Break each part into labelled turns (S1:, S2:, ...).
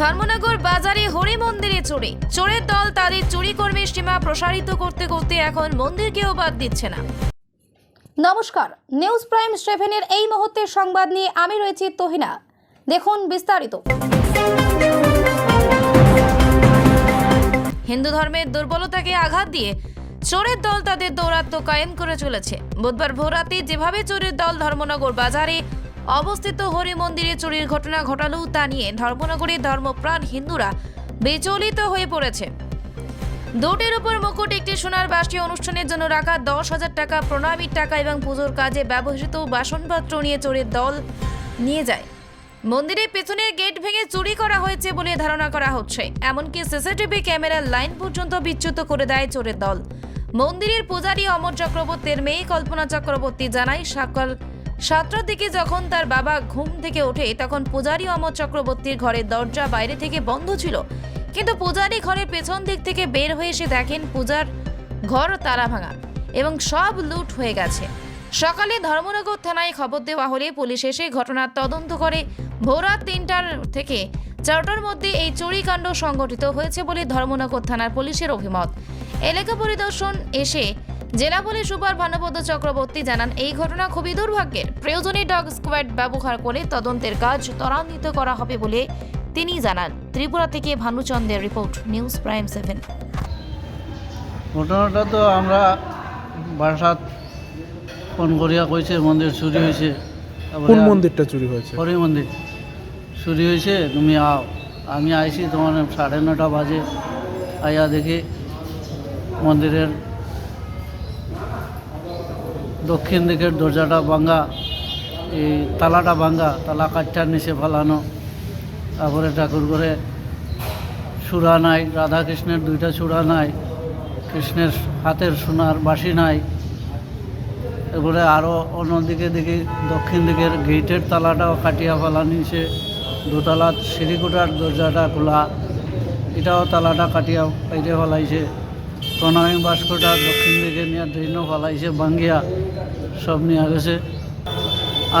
S1: ধর্মনগর বাজারে হরি মন্দিরে চুরি চোরের দল তাদের চুরি কর্মের সীমা প্রসারিত করতে করতে এখন মন্দিরকেও বাদ দিচ্ছে না।
S2: নমস্কার নিউজ প্রাইম সেভেনের এই মুহূর্তের সংবাদ নিয়ে আমি রয়েছি তহিনা। দেখুন বিস্তারিত।
S1: হিন্দু ধর্মের দুর্বলতাকে আঘাত দিয়ে চোরের দল তাদের দৌরাত্ম্য কায়েম করে চলেছে। বুধবার ভোরাতে যেভাবে চোরের দল ধর্মনগর বাজারে অবস্থিত হরি মন্দিরে চুরির ঘটনা ঘটালো তা নিয়ে ধর্মনগরের ধর্মপ্রাণ হিন্দুরা বিচলিত হয়ে পড়েছে। দুটির উপর মুকুট একটি সোনার বাসটি অনুষ্ঠানের জন্য রাখা দশ হাজার টাকা প্রণামীর টাকা এবং পুজোর কাজে ব্যবহৃত বাসনপত্র নিয়ে চোরের দল নিয়ে যায়। মন্দিরের পেছনের গেট ভেঙে চুরি করা হয়েছে বলে ধারণা করা হচ্ছে। এমনকি সিসিটিভি ক্যামেরার লাইন পর্যন্ত বিচ্যুত করে দেয় চোরের দল। মন্দিরের পূজারী অমর চক্রবর্তীর মেয়ে কল্পনা চক্রবর্তী জানায় সকাল সাতটার দিকে যখন তার বাবা ঘুম থেকে ওঠে, তখন পূজারী অমর চক্রবর্তীর ঘরের দরজা বাইরে থেকে বন্ধ ছিল। কিন্তু পূজারী ঘরের পেছন দিক থেকে বের হয়ে এসে দেখেন পূজার ঘর তালা ভাঙা এবং সব লুট হয়ে গেছে। সকালে ধর্মনগর থানায় খবর দেওয়া হলে পুলিশ এসে ঘটনার তদন্ত করে। ভোররাত তিনটার থেকে চারটার মধ্যে এই চুরিকাণ্ড সংঘটিত হয়েছে বলে ধর্মনগর থানার পুলিশের অভিমত। এলাকা পরিদর্শন এসে জেলা পুলিশ সুপার ভানুপদ চক্রবর্তী জানান এই ঘটনা খুবই দুর্ভাগ্যের। প্রয়োজনে ডগ স্কোয়াড ব্যবহার করে তদন্তের কাজ ত্বরান্বিত করা হবে বলে তিনি জানান। ত্রিপুরা থেকে ভানুচন্দ্রের রিপোর্ট নিউজ প্রাইম সেভেন।
S3: ঘটনাটা তো আমরা বাসাত ফোন করিয়া কইছে মন্দির চুরি হয়েছে তারপরে
S4: কোন মন্দিরটা চুরি হয়েছে?
S3: হরি মন্দির। চুরি হয়েছে তুমি আও। আমি আইছি তোমার সাড়ে নটা বাজে আইয়া দেখি মন্দিরের দক্ষিণ দিকের দরজাটা ভাঙ্গা এই তালাটা ভাঙ্গা তালা কাঠটার নিচে ফালানো, তারপরে ঠাকুর করে সুরা নাই রাধা কৃষ্ণের দুইটা চূড়া নাই, কৃষ্ণের হাতের সোনার বাসি নাই। এরপরে আরও অন্যদিকে দেখি দক্ষিণ দিকের গেটের তালাটাও কাটিয়া ফেলা নিয়েছে দোতলা সিঁড়িকুটার দরজাটা খোলা, এটাও তালাটা কাটিয়া বাইরে ফেলাইছে। প্রণামী বাস্কটা দক্ষিণ দিকে নিয়ে ড্রেনও ফেলাইছে, ভাঙ্গিয়া সব নিয়ে গেছে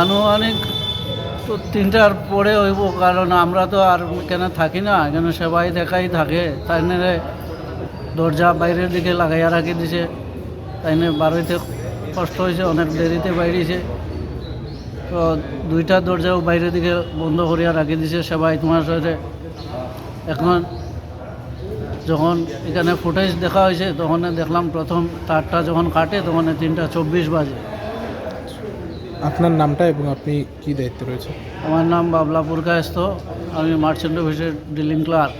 S3: আনুমানিক তো তিনটার পরে হইব, কারণ আমরা তো আর এখানে থাকি না এখানে সেবাই দেখাই থাকে। তাই নিয়ে দরজা বাইরের দিকে লাগাইয়া রাখি দিছে। তাই নিয়ে বারোইতে কষ্ট হয়েছে অনেক দেরিতে বাইরেছে। তো দুইটা দরজাও বাইরের দিকে বন্ধ করিয়া রাখি দিছে সেবাই তোমার সাথে। এখন যখন এখানে ফুটেজ দেখা হয়েছে তখন দেখলাম প্রথম তারটা যখন কাটে, তখন তিনটা চব্বিশ বাজে।
S4: আপনার নামটা এবং আপনি কি দায়িত্ব রয়েছে
S3: আমার নাম বাবলা পুরকায়স্ত আমি মার্চেন্ট অফিসের ডিলিং ক্লার্ক